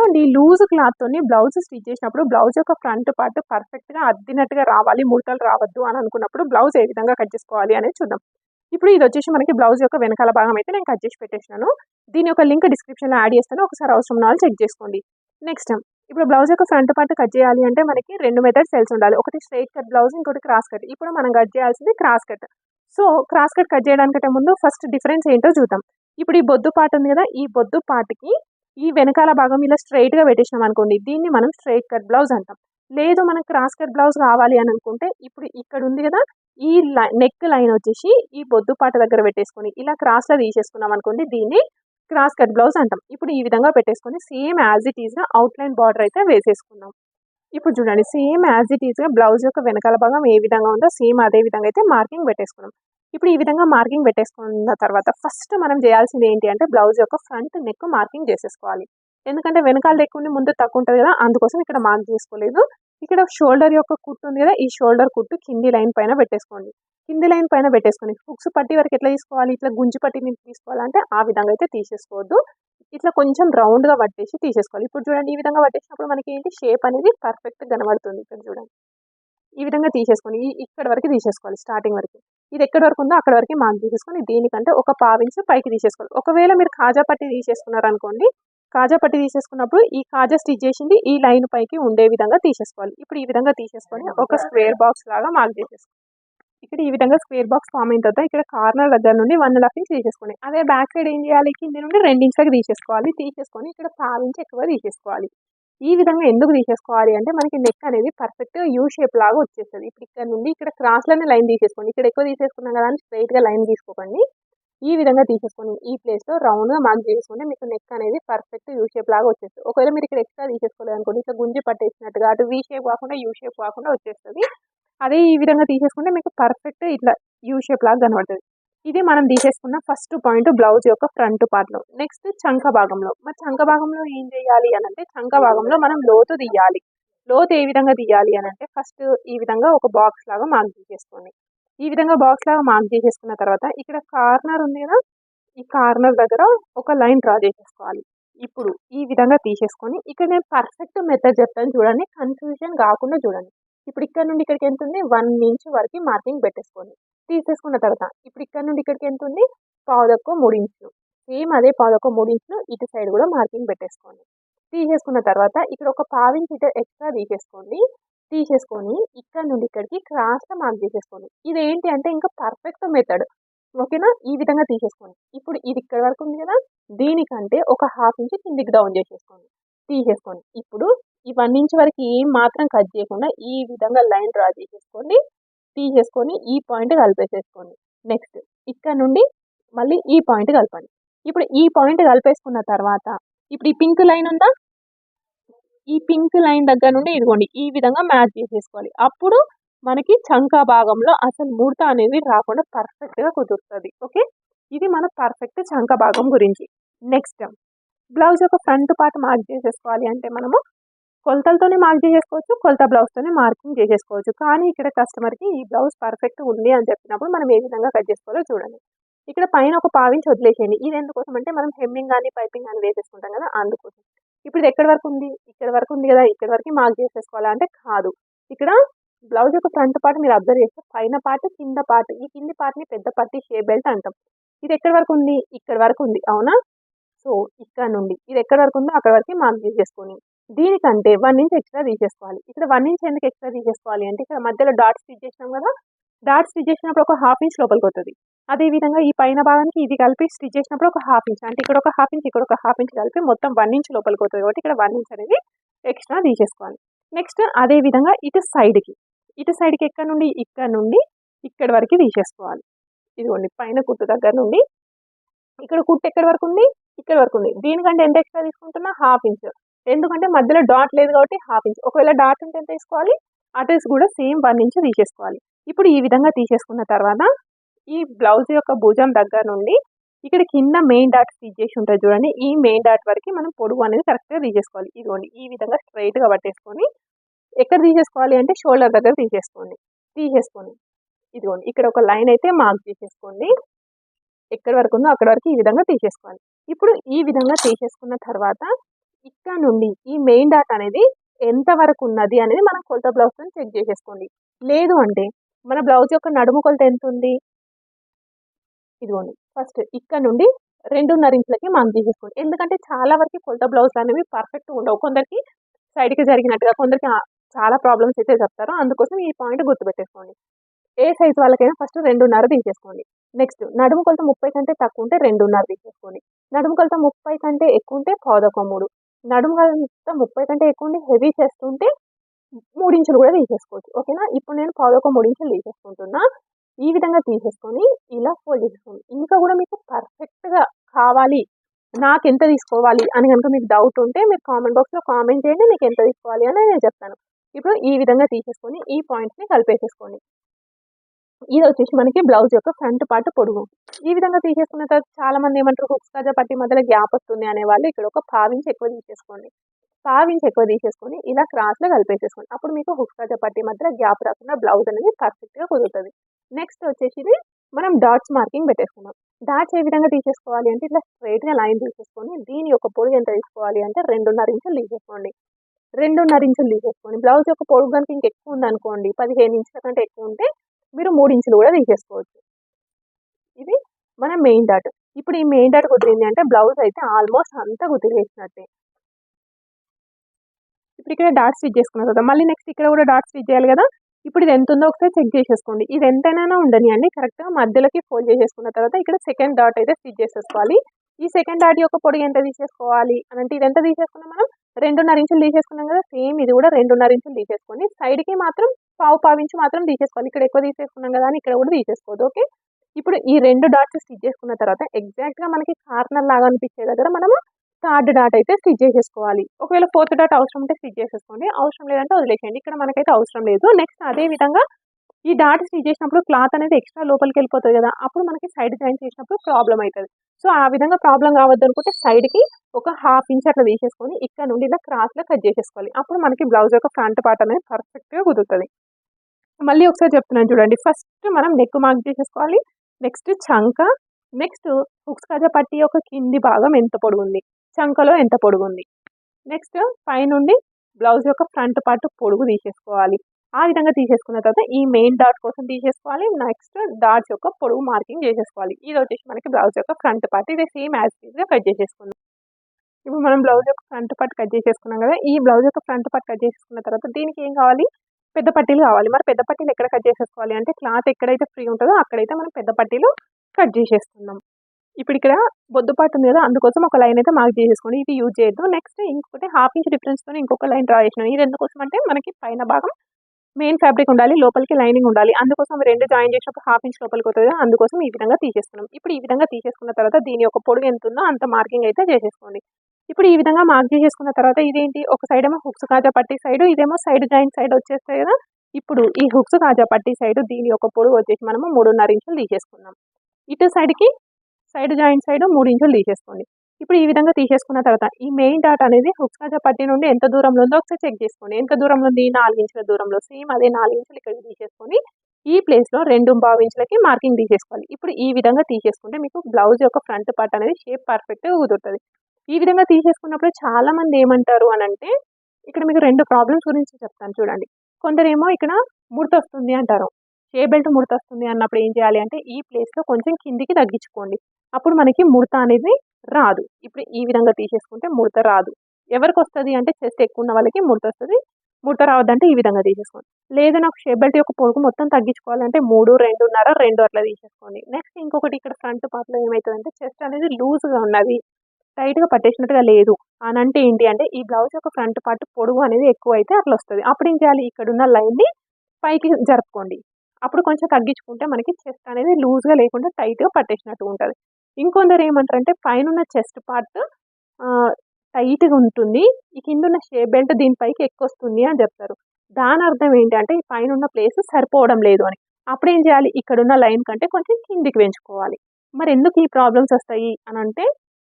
ఇప్పుడు ఈ లూజ్ క్లాత్తోని బ్లౌజ్ స్టిచ్ చేసినప్పుడు బ్లౌజ్ యొక్క ఫ్రంట్ పార్ట్ పర్ఫెక్ట్గా అద్దినట్టుగా రావాలి ముడతలు రావద్దు అని అనుకున్నప్పుడు బ్లౌజ్ ఏ విధంగా కట్ చేసుకోవాలి అనేది చూద్దాం. ఇప్పుడు ఇది వచ్చేసి మనకి బ్లౌజ్ యొక్క వెనకాల భాగం అయితే నేను కట్ చేసి పెట్టేసినాను. దీని యొక్క లింక్ డిస్క్రిప్షన్లో యాడ్ చేస్తాను. ఒకసారి అవసరం ఉన్న వాళ్ళు చెక్ చేసుకోండి. నెక్స్ట్ ఇప్పుడు బ్లౌజ్ యొక్క ఫ్రంట్ పార్ట్ కట్ చేయాలి అంటే మనకి రెండు మెథడ్స్ తెలిసి ఉండాలి. ఒకటి స్ట్రైట్ కట్ బ్లౌజ్ ఇంకోటి క్రాస్ కట్ ఇప్పుడు మనం కట్ చేయాల్సింది cross cut so cross cut cut చేయడానికంటే ముందు ఫస్ట్ డిఫరెన్స్ ఏంటో చూద్దాం. ఇప్పుడు ఈ బొద్దు పార్ట్ ఉంది కదా ఈ బొద్దు పార్ట్కి ఈ వెనకాల భాగం ఇలా స్ట్రైట్గా పెట్టేసినాం అనుకోండి దీన్ని మనం స్ట్రైట్ కట్ బ్లౌజ్ అంటాం. లేదు మనకు క్రాస్ కట్ బ్లౌజ్ కావాలి అని అనుకుంటే ఇప్పుడు ఇక్కడ ఉంది కదా ఈ నెక్ లైన్ వచ్చేసి ఈ బొద్దుపాట దగ్గర పెట్టేసుకొని ఇలా క్రాస్లో తీసేసుకున్నాం అనుకోండి దీన్ని క్రాస్ కట్ బ్లౌజ్ అంటాం. ఇప్పుడు ఈ విధంగా పెట్టేసుకొని సేమ్ యాజ్ ఇట్ ఈస్గా అవుట్లైన్ బార్డర్ అయితే వేసేసుకున్నాం. ఇప్పుడు చూడండి సేమ్ యాజ్ ఇట్ ఈస్గా బ్లౌజ్ యొక్క వెనకాల భాగం ఏ విధంగా ఉందో సేమ్ అదే విధంగా అయితే మార్కింగ్ పెట్టేసుకున్నాం. ఇప్పుడు ఈ విధంగా మార్కింగ్ పెట్టేసుకున్న తర్వాత ఫస్ట్ మనం చేయాల్సింది ఏంటి అంటే బ్లౌజ్ యొక్క ఫ్రంట్ నెక్ మార్కింగ్ చేసేసుకోవాలి. ఎందుకంటే వెనకాల ఎక్కువ ముందు తక్కువ ఉంటుంది కదా అందుకోసం ఇక్కడ మార్క్ చేసుకోలేదు. ఇక్కడ షోల్డర్ యొక్క కుట్టు ఉంది కదా ఈ షోల్డర్ కుట్టు కింది లైన్ పైన పెట్టేసుకోండి. కింది లైన్ పైన పెట్టేసుకొని హుక్స్ పట్టి వరకు ఎట్లా తీసుకోవాలి ఇట్లా గుంజి పట్టి తీసుకోవాలంటే ఆ విధంగా అయితే తీసేసుకోవద్దు. ఇట్లా కొంచెం రౌండ్గా పట్టేసి తీసేసుకోవాలి. ఇప్పుడు చూడండి ఈ విధంగా పట్టేసినప్పుడు మనకి ఏంటి షేప్ అనేది పర్ఫెక్ట్ కనబడుతుంది. ఇక్కడ చూడండి. ఈ విధంగా తీసేసుకోండి ఇక్కడ వరకు తీసేసుకోవాలి స్టార్టింగ్ వరకు. ఇది ఎక్కడి వరకు ఉందో అక్కడ వరకు మార్క్ తీసేసుకొని దీనికంటే ఒక పావించు పైకి తీసేసుకోవాలి. ఒకవేళ మీరు కాజా పట్టి తీసేసుకున్నారు అనుకోండి కాజా పట్టి తీసేసుకున్నప్పుడు ఈ కాజా స్టిచ్ చేసింది ఈ లైన్ పైకి ఉండే విధంగా తీసేసుకోవాలి. ఇప్పుడు ఈ విధంగా తీసేసుకొని ఒక స్క్వేర్ బాక్స్ లాగా మార్క్ చేసేసుకోవాలి ఇక్కడ ఈ విధంగా స్క్వేర్ బాక్స్ ఫామ్ అయిన తర్వాత ఇక్కడ కార్నర్ దగ్గర నుండి వన్ అండ్ హాఫ్ ఇంచ్ తీసేసుకోండి. అదే బ్యాక్ సైడ్ ఏం చేయాలి? కింద నుండి రెండు ఇంచులకు తీసేసుకోవాలి. తీసేసుకొని ఇక్కడ పావించి ఎక్కువ తీసేసుకోవాలి. ఈ విధంగా ఎందుకు తీసేసుకోవాలి అంటే మనకి నెక్ అనేది పర్ఫెక్ట్ యూ షేప్ లాగా వచ్చేస్తుంది. ఇప్పుడు ఇక్కడ నుండి ఇక్కడ క్రాస్లోనే లైన్ తీసేసుకోండి. ఇక్కడ ఎక్కువ తీసేసుకున్నాం కదా అని స్ట్రైట్గా లైన్ తీసుకోకండి. ఈ విధంగా తీసేసుకోండి. ఈ ప్లేస్లో రౌండ్గా మార్క్ చేసుకుంటే మీకు నెక్ అనేది పర్ఫెక్ట్ యూ షేప్ లాగా వచ్చేస్తుంది. ఒకవేళ మీరు ఇక్కడ ఎక్స్ట్రా తీసేసుకోలేదు అనుకోండి ఇట్లా గుంజి పట్టేసినట్టుగా అటు వీ షేప్ కాకుండా యూ షేప్ కాకుండా వచ్చేస్తుంది. అదే ఈ విధంగా తీసేసుకుంటే మీకు పర్ఫెక్ట్ ఇట్లా యూ షేప్ లాగా కనబడుతుంది. ఇది మనం తీసేసుకున్న ఫస్ట్ పాయింట్ బ్లౌజ్ యొక్క ఫ్రంట్ పార్ట్లో నెక్స్ట్ చంక భాగంలో. మరి చంక భాగంలో ఏం చేయాలి అని అంటే చంక భాగంలో మనం లోతు తీయాలి. లోతు ఏ విధంగా తీయాలి అని అంటే ఫస్ట్ ఈ విధంగా ఒక బాక్స్ లాగా మార్క్ తీసేసుకోండి. ఈ విధంగా బాక్స్ లాగా మార్క్ చేసేసుకున్న తర్వాత ఇక్కడ కార్నర్ ఉంది కదా ఈ కార్నర్ దగ్గర ఒక లైన్ డ్రా చేసేసుకోవాలి. ఇప్పుడు ఈ విధంగా తీసేసుకొని ఇక్కడ నేను పర్ఫెక్ట్ మెథడ్ చెప్తాను చూడండి. కన్ఫ్యూజన్ కాకుండా చూడండి. ఇప్పుడు ఇక్కడ నుండి ఇక్కడికి ఎంత ఉంది వన్ ఇంచ్ వరకు మార్కింగ్ పెట్టేసుకోండి. తీసేసుకున్న తర్వాత ఇప్పుడు ఇక్కడ నుండి ఇక్కడికి ఎంత ఉంది పావుదక్కువ మూడు ఇంచులు. సేమ్ అదే పావుదక్కువ మూడు ఇంచులు ఇటు సైడ్ కూడా మార్కింగ్ పెట్టేసుకోండి. తీసేసుకున్న తర్వాత ఇక్కడ ఒక పావించి ఇటు ఎక్స్ట్రా తీసేసుకోండి. తీసేసుకొని ఇక్కడ నుండి ఇక్కడికి క్రాస్గా మార్క్ చేసేసుకోండి. ఇది ఏంటి అంటే ఇంకా పర్ఫెక్ట్ మెథడ్ ఓకేనా? ఈ విధంగా తీసేసుకోండి. ఇప్పుడు ఇది ఇక్కడ వరకు ఉంది కదా? దీనికంటే ఒక హాఫ్ ఇంచ్ కిందికి డౌన్ చేసేసుకోండి. తీసేసుకోండి. ఇప్పుడు ఈ వన్ ఇంచ్ వరకు ఏం మాత్రం కట్ చేయకుండా ఈ విధంగా లైన్ డ్రా చేసేసుకోండి. తీసేసుకొని ఈ పాయింట్ కలిపేసేసుకోండి. నెక్స్ట్ ఇక్కడ నుండి మళ్ళీ ఈ పాయింట్ కలపండి. ఇప్పుడు ఈ పాయింట్ కలిపేసుకున్న తర్వాత ఇప్పుడు ఈ పింక్ లైన్ ఉందా? ఈ పింక్ లైన్ దగ్గర నుండి ఇదిగోండి ఈ విధంగా మ్యాచ్ చేసేసుకోవాలి. అప్పుడు మనకి చంకా భాగంలో అసలు ముడత అనేది రాకుండా పర్ఫెక్ట్గా కుదురుతుంది. ఓకే ఇది మన పర్ఫెక్ట్ చంక భాగం గురించి. నెక్స్ట్ బ్లౌజ్ యొక్క ఫ్రంట్ పార్ట్ మార్క్ చేసేసుకోవాలి అంటే మనము కొలతలతోనే మార్క్ చేసేసుకోవచ్చు కొలత బ్లౌజ్తోనే మార్కింగ్ చేసేసుకోవచ్చు. కానీ ఇక్కడ కస్టమర్కి ఈ బ్లౌజ్ పర్ఫెక్ట్ ఉంది అని చెప్పినప్పుడు మనం ఏ విధంగా కట్ చేసుకోవాలో చూడండి. ఇక్కడ పైన ఒక పావించి వదిలేసేయండి. ఇది ఎందుకోసం అంటే మనం హెమ్మింగ్ కానీ పైపింగ్ కానీ వేసేసుకుంటాం కదా అందుకోసం. ఇప్పుడు ఇది ఎక్కడి వరకు ఉంది? ఇక్కడ వరకు ఉంది కదా ఇక్కడ వరకు మార్క్ చేసేసుకోవాలా అంటే కాదు. ఇక్కడ బ్లౌజ్ యొక్క ఫ్రంట్ పార్ట్ మీరు అబ్జర్వ్ చేస్తే పైన పార్ట్ కింద పార్ట్ ఈ కింది పార్ట్ని పెద్ద పట్టి షే బెల్ట్ అంటాం. ఇది ఎక్కడి వరకు ఉంది? ఇక్కడ వరకు ఉంది. అవునా? సో ఇక్కడ నుండి. ఇది ఎక్కడి వరకు ఉందో అక్కడ వరకు మార్క్ చేసేసుకొని. దీనికంటే వన్ ఇంచ్ ఎక్స్ట్రా తీసేసుకోవాలి. ఇక్కడ వన్ ఇంచ్ ఎందుకు ఎక్స్ట్రా తీసేసుకోవాలి అంటే ఇక్కడ మధ్యలో డాట్స్ స్టిచ్ చేసినాం కదా డాట్స్ స్టిచ్ చేసినప్పుడు ఒక హాఫ్ ఇంచ్ లోపలికి వస్తుంది అదేవిధంగా ఈ పైన భాగానికి ఇది కలిపి స్టిచ్ చేసినప్పుడు ఒక హాఫ్ ఇంచ్ అంటే ఇక్కడ ఒక హాఫ్ ఇంచ్ ఇక్కడ ఒక హాఫ్ ఇంచ్ కలిపి మొత్తం వన్ ఇంచ్ లోపలికి వస్తుంది కాబట్టి ఇక్కడ వన్ ఇంచ్ అనేది ఎక్స్ట్రా తీసేసుకోవాలి. నెక్స్ట్ అదే విధంగా ఇటు సైడ్కి ఇటు సైడ్కి ఎక్కడ నుండి? ఇక్కడ నుండి ఇక్కడ వరకు తీసేసుకోవాలి. ఇదిగోండి పైన కుట్టు దగ్గర నుండి ఇక్కడ కుట్టు ఎక్కడి వరకు ఉంది? ఇక్కడ వరకు ఉంది. దీనికంటే ఎంత ఎక్స్ట్రా తీసుకుంటున్నా? హాఫ్ ఇంచ్ ఎందుకంటే మధ్యలో డాట్ లేదు కాబట్టి హాఫ్ ఇంచ్ ఒకవేళ డాట్ ఉంటే ఎంత తీసుకోవాలి అటెస్ కూడా సేమ్ వన్ ఇంచ్ తీసేసుకోవాలి. ఇప్పుడు ఈ విధంగా తీసేసుకున్న తర్వాత ఈ బ్లౌజ్ యొక్క భుజం దగ్గర నుండి ఇక్కడ కింద మెయిన్ డాట్ స్టిచ్ చేసి ఉంటుంది చూడండి. ఈ మెయిన్ డాట్ వరకు మనం పొడుగు అనేది కరెక్ట్గా తీసేసుకోవాలి. ఇదిగోండి ఈ విధంగా స్ట్రైట్గా పట్టేసుకొని ఎక్కడ తీసేసుకోవాలి అంటే షోల్డర్ దగ్గర తీసేసుకోండి. తీసేసుకోండి ఇదిగోండి ఇక్కడ ఒక లైన్ అయితే మార్క్ తీసేసుకోండి ఎక్కడి వరకు ఉందో అక్కడ వరకు ఈ విధంగా తీసేసుకోవాలి. ఇప్పుడు ఈ విధంగా తీసేసుకున్న తర్వాత ఇక్కడ నుండి ఈ మెయిన్ డాట్ అనేది ఎంత వరకు ఉన్నది అనేది మనం కొలత బ్లౌజ్తో చెక్ చేసేసుకోండి. లేదు అంటే మన బ్లౌజ్ యొక్క నడుము కొలత ఎంత ఉంది? ఇదిగోండి. ఫస్ట్ ఇక్కడ నుండి రెండున్నర ఇంచులకి మనం తీసేసుకోండి. ఎందుకంటే చాలా వరకు కొలత బ్లౌజ్ అనేవి పర్ఫెక్ట్ ఉండవు. కొందరికి సైడ్కి జరిగినట్టుగా కొందరికి చాలా ప్రాబ్లమ్స్ అయితే చెప్తారో. అందుకోసం ఈ పాయింట్ గుర్తుపెట్టేసుకోండి. ఏ సైజ్ వాళ్ళకైనా ఫస్ట్ రెండున్నర తీసేసుకోండి. నెక్స్ట్ నడుము కొలత ముప్పై కంటే తక్కువ ఉంటే రెండున్నర తీసేసుకోండి. నడుము కొలత ముప్పై కంటే ఎక్కువ ఉంటే పాదొక మూడు నడుము కొలత ముప్పై కంటే ఎక్కువ ఉండి హెవీ చేస్తుంటే మూడించులు కూడా తీసేసుకోవచ్చు. ఓకేనా ఇప్పుడు నేను పాదొక మూడించులు తీసేసుకుంటున్నా. ఈ విధంగా తీసేసుకొని ఇలా ఫోల్డ్ చేసుకోండి ఇంకా కూడా మీకు పర్ఫెక్ట్గా కావాలి. నాకు ఎంత తీసుకోవాలి అని కనుక మీకు డౌట్ ఉంటే మీరు కామెంట్ బాక్స్లో కామెంట్ చేయండి మీకు ఎంత తీసుకోవాలి అని నేను చెప్తాను. ఇప్పుడు ఈ విధంగా తీసేసుకొని ఈ పాయింట్స్ని కలిపేసేసుకోండి. ఇది వచ్చేసి మనకి బ్లౌజ్ యొక్క ఫ్రంట్ పార్ట్ పొడుగు. ఈ విధంగా తీసేసుకున్న తర్వాత చాలా మంది ఏమంటారు హుక్స్ కాజా పట్టి మధ్యలో గ్యాప్ వస్తుంది అనే వాళ్ళు ఇక్కడ ఒక పావించి ఎక్కువ తీసేసుకోండి. పావించి ఎక్కువ తీసేసుకొని ఇలా క్రాస్లో కలిపేసేసుకోండి. అప్పుడు మీకు హుక్స్ కాజా పట్టి మధ్యలో గ్యాప్ రాకుండా బ్లౌజ్ అనేది పర్ఫెక్ట్గా కుదురుతుంది. నెక్స్ట్ వచ్చేసి ఇది మనం డాట్స్ మార్కింగ్ పెట్టేసుకున్నాం డాట్స్ ఏ విధంగా తీసేసుకోవాలి అంటే ఇట్లా స్ట్రైట్గా లైన్ తీసేసుకొని దీని యొక్క పొడుగు ఎంత తీసుకోవాలి అంటే రెండున్నర ఇంచులు తీసేసుకోండి. రెండున్నర ఇంచులు తీసేసుకోండి బ్లౌజ్ యొక్క పొడుగు కనుక ఇంకెక్కువ ఉందనుకోండి పదిహేను ఇంచుల కంటే ఎక్కువ ఉంటే మీరు మూడు ఇంచులు కూడా తీసేసుకోవచ్చు. ఇది మన మెయిన్ డాట్ ఇప్పుడు ఈ మెయిన్ డాట్ కుదిరింది అంటే బ్లౌజ్ అయితే ఆల్మోస్ట్ అంతా కుదిరేసినట్టే. ఇప్పుడు ఇక్కడ డాట్ స్టిచ్ చేసుకున్నాం కదా మళ్ళీ నెక్స్ట్ ఇక్కడ కూడా డాట్ స్టిచ్ చేయాలి కదా. ఇప్పుడు ఇది ఎంత ఉందో ఒకసారి చెక్ చేసేసుకోండి. ఇది ఎంతైనా ఉండనియండి కరెక్ట్గా మధ్యలోకి ఫోల్డ్ చేసేసుకున్న తర్వాత ఇక్కడ సెకండ్ డాట్ అయితే స్టిచ్ చేసేసుకోవాలి. ఈ సెకండ్ డాట్ యొక్క పొడి ఎంత తీసేసుకోవాలి అని అంటే ఇది ఎంత తీసేసుకున్నాం మనం? రెండున్నర ఇంచులు తీసేసుకున్నాం కదా సేమ్ ఇది కూడా రెండున్నర ఇంచులు తీసేసుకొని సైడ్కి మాత్రం పావు పావించి మాత్రం తీసేసుకోవాలి. ఇక్కడ ఎక్కువ తీసేసుకున్నాం కదా అని ఇక్కడ కూడా తీసేసుకోవద్దు ఓకే? ఇప్పుడు ఈ రెండు డాట్స్ స్టిచ్ చేసుకున్న తర్వాత ఎగ్జాక్ట్గా మనకి కార్నర్ లాగా అనిపించే దగ్గర మనము థర్డ్ డాట్ అయితే స్టిచ్ చేసేసుకోవాలి. ఒకవేళ ఫోర్త్ డాట్ అవసరం ఉంటే స్టిచ్ చేసేసుకోండి. అవసరం లేదంటే వదిలేసేయండి. ఇక్కడ మనకైతే అవసరం లేదు. నెక్స్ట్ అదే విధంగా ఈ డాట్ స్టిచ్ చేసినప్పుడు క్లాత్ అనేది ఎక్స్ట్రా లోపలికి వెళ్ళిపోతుంది కదా అప్పుడు మనకి సైడ్ జాయిన్ చేసినప్పుడు ప్రాబ్లం అవుతుంది సో ఆ విధంగా ప్రాబ్లం కావద్దు అనుకుంటే సైడ్కి ఒక హాఫ్ ఇంచ్ అట్లా తీసేసుకొని ఇక్కడ నుండి ఇలా క్రాస్లో కట్ చేసేసుకోవాలి. అప్పుడు మనకి బ్లౌజ్ యొక్క ఫ్రంట్ పార్ట్ అనేది పర్ఫెక్ట్గా కుదురుతుంది. మళ్ళీ ఒకసారి చెప్తున్నాను చూడండి. ఫస్ట్ మనం నెక్ మార్క్ చేసేసుకోవాలి. నెక్స్ట్ చంక నెక్స్ట్ హుక్స్ కాజా పట్టి యొక్క కింది భాగం ఎంత పొడుగుంది? చంకలో ఎంత పొడుగుంది? నెక్స్ట్ పైనుండి బ్లౌజ్ యొక్క ఫ్రంట్ పార్ట్ పొడుగు తీసేసుకోవాలి. ఆ విధంగా తీసేసుకున్న తర్వాత ఈ మెయిన్ డాట్ కోసం తీసేసుకోవాలి. నెక్స్ట్ డాట్స్ యొక్క పొడుగు మార్కింగ్ చేసేసుకోవాలి. ఇది వచ్చేసి మనకి బ్లౌజ్ యొక్క ఫ్రంట్ పార్ట్ ఇది సేమ్ యాజ్గా కట్ చేసేసుకుందాం. ఇప్పుడు మనం బ్లౌజ్ యొక్క ఫ్రంట్ పార్ట్ కట్ చేసేసుకున్నాం కదా. ఈ బ్లౌజ్ యొక్క ఫ్రంట్ పార్ట్ కట్ చేసేసుకున్న తర్వాత దీనికి ఏం కావాలి? పెద్ద పట్టీలు కావాలి. మరి పెద్ద పట్టీలు ఎక్కడ కట్ చేసేసుకోవాలి? అంటే క్లాత్ ఎక్కడైతే ఫ్రీ ఉంటుందో అక్కడైతే మనం పెద్ద పట్టీలు కట్ చేసేసుకుందాం. ఇప్పుడు ఇక్కడ బొద్దుపాటు ఉంది కదా అందుకోసం ఒక లైన్ అయితే మార్క్ చేసేసుకోండి. ఇది యూజ్ చేయొద్దు. నెక్స్ట్ ఇంకొకటి హాఫ్ ఇంచ్ డిఫరెన్స్తో ఇంకొక లైన్ డ్రా చేసినాం. ఇది ఎందుకోసం అంటే మనకి పైన భాగం మెయిన్ ఫ్యాబ్రిక్ ఉండాలి లోపలికి లైనింగ్ ఉండాలి. అందుకోసం రెండు జాయిన్ చేసినప్పుడు హాఫ్ ఇంచ్ లోపలికి అవుతుంది అందుకోసం ఈ విధంగా తీసేసుకున్నాం. ఇప్పుడు ఈ విధంగా తీసేసుకున్న తర్వాత దీని యొక్క పొడుగు ఎంత ఉందో అంత మార్కింగ్ అయితే చేసేసుకోండి. ఇప్పుడు ఈ విధంగా మార్క్ చేసేసుకున్న తర్వాత ఇదేంటి? ఒక సైడ్ ఏమో హుక్స్ కాజా పట్టి సైడ్ ఇదేమో సైడ్ జాయింట్ సైడ్ వచ్చేస్తాయి కదా? ఇప్పుడు ఈ హుక్స్ కాజా పట్టి సైడ్ దీని యొక్క పొడుగు వచ్చేసి మనము మూడున్నర ఇంచులు తీసేసుకున్నాం. ఇటు సైడ్కి సైడ్ జాయింట్ సైడ్ మూడు ఇంచులు తీసేసుకోండి. ఇప్పుడు ఈ విధంగా తీసేసుకున్న తర్వాత ఈ మెయిన్ డాట్ అనేది హుక్స్ కాజా పట్టి నుండి ఎంత దూరంలో ఉందో ఒకసారి చెక్ చేసుకోండి. ఎంత దూరంలో ఉంది? నాలుగు ఇంచుల దూరంలో. సేమ్ అదే నాలుగు ఇంచులు ఇక్కడికి తీసేసుకొని ఈ ప్లేస్లో రెండు బావు ఇంచులకి మార్కింగ్ తీసేసుకోవాలి ఇప్పుడు ఈ విధంగా తీసేసుకుంటే మీకు బ్లౌజ్ యొక్క ఫ్రంట్ పార్ట్ అనేది షేప్ పర్ఫెక్ట్గా కుదురుతుంది. ఈ విధంగా తీసేసుకున్నప్పుడు చాలా మంది ఏమంటారు అని అంటే ఇక్కడ మీకు రెండు ప్రాబ్లమ్స్ గురించి చెప్తాను చూడండి. కొందరేమో ఇక్కడ ముడత వస్తుంది అంటారు. షే బెల్ట్ ముడత వస్తుంది అన్నప్పుడు ఏం చేయాలి అంటే ఈ ప్లేస్లో కొంచెం కిందికి తగ్గించుకోండి. అప్పుడు మనకి ముడత అనేది రాదు. ఇప్పుడు ఈ విధంగా తీసేసుకుంటే ముడత రాదు. ఎవరికి వస్తుంది అంటే చెస్ట్ ఎక్కువ ఉన్న వాళ్ళకి ముడత వస్తుంది. ముడత రావద్దంటే ఈ విధంగా తీసేసుకోండి. లేదా నాకు షే బెల్ట్ యొక్క పొడుగు మొత్తం తగ్గించుకోవాలంటే మూడు రెండున్నర రెండు అట్లా తీసేసుకోండి. నెక్స్ట్ ఇంకొకటి ఇక్కడ ఫ్రంట్ పార్ట్లో ఏమవుతుందంటే చెస్ట్ అనేది లూజ్గా ఉన్నది. టైట్గా పట్టేసినట్టుగా లేదు. అని అంటే ఏంటి అంటే ఈ బ్లౌజ్ యొక్క ఫ్రంట్ పార్ట్ పొడుగు అనేది ఎక్కువ అయితే అట్లా వస్తుంది. అప్పుడు ఏం చేయాలి? ఇక్కడ ఉన్న లైన్ని పైకి జరుపుకోండి. అప్పుడు కొంచెం తగ్గించుకుంటే మనకి చెస్ట్ అనేది లూజ్గా లేకుండా టైట్గా పట్టేసినట్టు ఉంటుంది. ఇంకొందరు ఏమంటారంటే పైన ఉన్న చెస్ట్ పార్ట్ టైట్గా ఉంటుంది. ఈ కింద ఉన్న షేప్ బెల్ట్ దీనిపైకి ఎక్కువ వస్తుంది అని చెప్తారు. దాని అర్థం ఏంటి అంటే ఈ పైన ఉన్న ప్లేస్ సరిపోవడం లేదు అని. అప్పుడు ఏం చేయాలి? ఇక్కడ ఉన్న లైన్ కంటే కొంచెం కిందికి పెంచుకోవాలి మరి ఎందుకు ఈ ప్రాబ్లమ్స్ వస్తాయి అని అంటే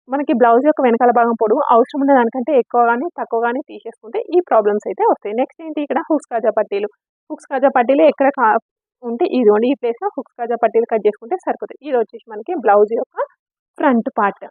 మనకి బ్లౌజ్ యొక్క వెనకాల భాగం పొడవు అవసరం ఉన్న దానికంటే ఎక్కువగానే తక్కువగానే తీసేసుకుంటే ఈ ప్రాబ్లమ్స్ అయితే వస్తాయి. నెక్స్ట్ ఏంటి? ఇక్కడ హుక్స్ కాజా పట్టీలు. హుక్స్ కాజా పట్టీలు ఎక్కడ ఉంటే ఇది ఈ ప్లేస్లో హుక్స్ కాజా పట్టీలు కట్ చేసుకుంటే సరిపోతాయి. ఇది వచ్చేసి మనకి బ్లౌజ్ యొక్క ఫ్రంట్ పార్ట్